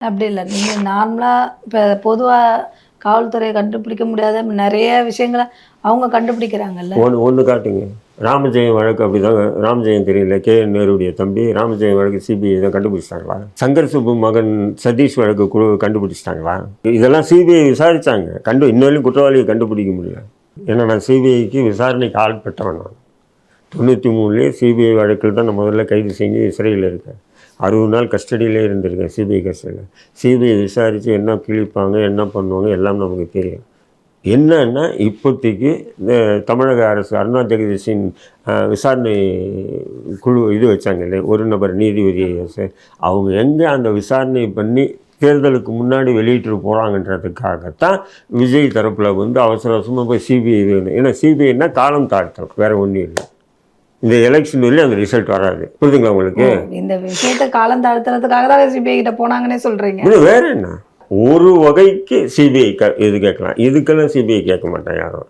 அப்படி இல்லை. நீங்கள் நார்மலாக இப்போ பொதுவாக காவல்துறையை கண்டுபிடிக்க முடியாத நிறைய விஷயங்களை அவங்க கண்டுபிடிக்கிறாங்கல்ல. ஒன்று ஒன்று காட்டுங்க. ராமஜெயம் வழக்கு அப்படிதான் ராமஜெயம் தெரியல. கே. என். நேருடைய தம்பி ராமஜெயம் வழக்கு சிபிஐ தான் கண்டுபிடிச்சிட்டாங்களா? சங்கர் சுப்பு மகன் சதீஷ் வழக்கு குழு கண்டுபிடிச்சிட்டாங்களா? இதெல்லாம் சிபிஐ விசாரித்தாங்க கண்டு இன்னொரு குற்றவாளியை கண்டுபிடிக்க முடியல. ஏன்னா நான் சிபிஐக்கு விசாரணைக்கு ஆள்பட்டவன் நான். தொண்ணூற்றி மூணுலேயே சிபிஐ வழக்கில் தான் நான் முதல்ல கைது செஞ்சு சிறையில் இருக்கேன். அறுபது நாள் கஸ்டடியிலே இருந்திருக்கேன் சிபிஐ கஸ்டடியில் சிபிஐ விசாரித்து என்ன கிழிப்பாங்க என்ன பண்ணுவாங்க எல்லாம் நமக்கு தெரியும். என்னன்னா இப்போதைக்கு இந்த தமிழக அரசு அருணா ஜெகதீஷின் விசாரணை குழு இது வச்சாங்க இல்லையா? ஒரு நபர் நீதிபதி அரசு. அவங்க எங்கே அந்த விசாரணை பண்ணி தேர்தலுக்கு முன்னாடி வெளியிட்டு போகிறாங்கன்றதுக்காகத்தான் விஜய் தரப்பில் வந்து அவசர அவசரமாக போய் சிபிஐ வேணும் ஏன்னா சிபிஐனால் காலம் தாழ்த்தல் வேறு ஒன்றும் இல்லை. இந்த எலெக்ஷன் வரையும் அந்த ரிசல்ட் வராது. புரியுதுங்களா உங்களுக்கு? இந்த விஷயத்தை காலம் தாழ்த்துறதுக்காக தான் சிபிஐ கிட்ட போனாங்கன்னே சொல்றீங்க. இது வேற என்ன? ஒரு வகைக்கு சிபிஐ இது கேட்கலாம். இதுக்கெல்லாம் சிபிஐ கேட்க மாட்டான் யாரும்.